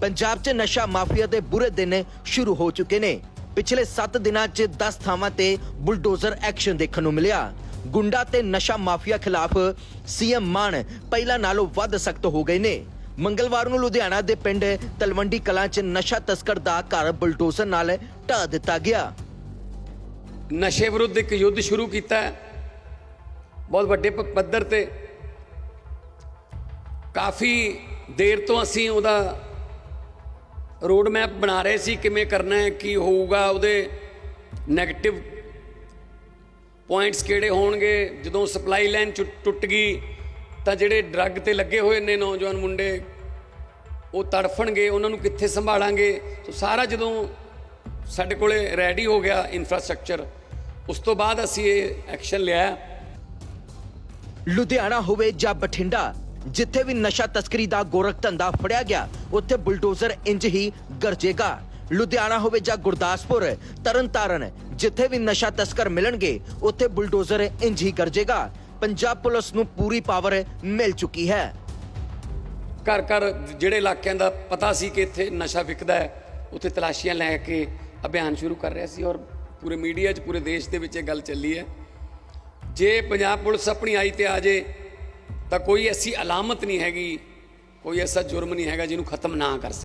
ਪੰਜਾਬ 'ਚ ਨਸ਼ਾ ਮਾਫੀਆ ਦੇ ਬੁਰੇ ਦਿਨ ਸ਼ੁਰੂ ਹੋ ਚੁੱਕੇ ਨੇ। ਪਿਛਲੇ 7 ਦਿਨਾਂ 'ਚ 10 ਥਾਵਾਂ ਤੇ ਬੁਲਡੋਜ਼ਰ ਐਕਸ਼ਨ ਦੇਖਣ ਨੂੰ ਮਿਲਿਆ। ਗੁੰਡਾ ਤੇ ਨਸ਼ਾ ਮਾਫੀਆ ਖਿਲਾਫ ਸੀਐਮ ਮਾਨ ਪਹਿਲਾਂ ਨਾਲੋਂ ਵੱਧ ਸਖਤ ਹੋ ਗਏ ਨੇ। ਮੰਗਲਵਾਰ ਨੂੰ ਲੁਧਿਆਣਾ ਦੇ ਪਿੰਡ ਤਲਵੰਡੀ ਕਲਾਂ 'ਚ ਨਸ਼ਾ ਤਸਕਰ ਦਾ ਘਰ ਬੁਲਡੋਜ਼ਰ ਨਾਲ ਢਾਹ ਦਿੱਤਾ ਗਿਆ। ਨਸ਼ੇ ਵਿਰੁੱਧ ਇੱਕ ਯੁੱਧ ਸ਼ੁਰੂ ਕੀਤਾ ਹੈ। ਬਹੁਤ ਵੱਡੇ ਪੱਧਰ ਤੇ ਕਾਫੀ ਦੇਰ ਤੋਂ ਅਸੀਂ ਉਹਦਾ ਰੋਡ ਮੈਪ ਬਣਾ ਰਹੇ ਸੀ, ਕਿਵੇਂ ਕਰਨਾ ਹੈ, ਕੀ ਹੋਊਗਾ, ਉਹਦੇ 네ਗੇਟਿਵ ਪੁਆਇੰਟਸ ਕਿਹੜੇ ਹੋਣਗੇ? ਜਦੋਂ ਸਪਲਾਈ ਲਾਈਨ ਟੁੱਟ ਗਈ, ਤਾਂ ਜਿਹੜੇ ਡਰੱਗ ਤੇ ਲੱਗੇ ਹੋਏ ਨੇ ਨੌਜਵਾਨ ਮੁੰਡੇ, ਉਹ ਤੜਫਣਗੇ, ਉਹਨਾਂ ਨੂੰ ਕਿੱਥੇ ਸੰਭਾਲਾਂਗੇ? ਸੋ ਸਾਰਾ ਜਦੋਂ ਸਾਡੇ ਕੋਲੇ ਰੈਡੀ ਹੋ ਗਿਆ ਇਨਫਰਾਸਟ੍ਰਕਚਰ ਉਸ ਤੋਂ ਬਾਅਦ ਅਸੀਂ ਇਹ ਐਕਸ਼ਨ ਲਿਆ। ਲੁਧਿਆਣਾ ਹੋਵੇ ਜਾਂ ਬਠਿੰਡਾ ਜਿੱਥੇ ਵੀ ਨਸ਼ਾ ਤਸਕਰੀ ਦਾ ਗੋਰਖ ਧੰਦਾ ਫੜਿਆ ਗਿਆ, ਉੱਥੇ ਬੁਲਡੋਜ਼ਰ ਇੰਜ ਹੀ ਗਰਜੇਗਾ। ਲੁਧਿਆਣਾ ਹੋਵੇ ਜਾਂ ਗੁਰਦਾਸਪੁਰ, ਤਰਨਤਾਰਨ, ਜਿੱਥੇ ਵੀ ਨਸ਼ਾ ਤਸਕਰ ਮਿਲਣਗੇ, ਉੱਥੇ ਬੁਲਡੋਜ਼ਰ ਇੰਜ ਹੀ ਗਰਜੇਗਾ। ਪੰਜਾਬ ਪੁਲਿਸ ਨੂੰ ਪੂਰੀ ਪਾਵਰ ਮਿਲ ਚੁੱਕੀ ਹੈ। ਘਰ ਘਰ ਜਿਹੜੇ ਇਲਾਕਿਆਂ ਦਾ ਪਤਾ ਸੀ ਕਿ ਇੱਥੇ ਨਸ਼ਾ ਵਿਕਦਾ ਹੈ, ਉੱਥੇ ਤਲਾਸ਼ੀਆਂ ਲੈ ਕੇ ਅਭਿਆਨ ਸ਼ੁਰੂ ਕਰ ਰਿਹਾ ਸੀ ਔਰ ਪੂਰੇ ਮੀਡੀਆ 'ਚ, ਪੂਰੇ ਦੇਸ਼ ਦੇ ਵਿੱਚ ਇਹ ਗੱਲ ਚੱਲੀ ਹੈ। ਜੇ ਪੰਜਾਬ ਪੁਲਿਸ ਆਪਣੀ ਆਈ ਤੇ ਆ ਜੇ ਤਾਂ ਕੋਈ ਐਸੀ ਅਲਾਮਤ ਨਹੀਂ ਹੈਗੀ, ਕੋਈ ਐਸਾ ਜੁਰਮ ਨਹੀਂ ਹੈਗਾ ਜਿਹਨੂੰ ਖਤਮ ਨਾ ਕਰ ਸਕੇ।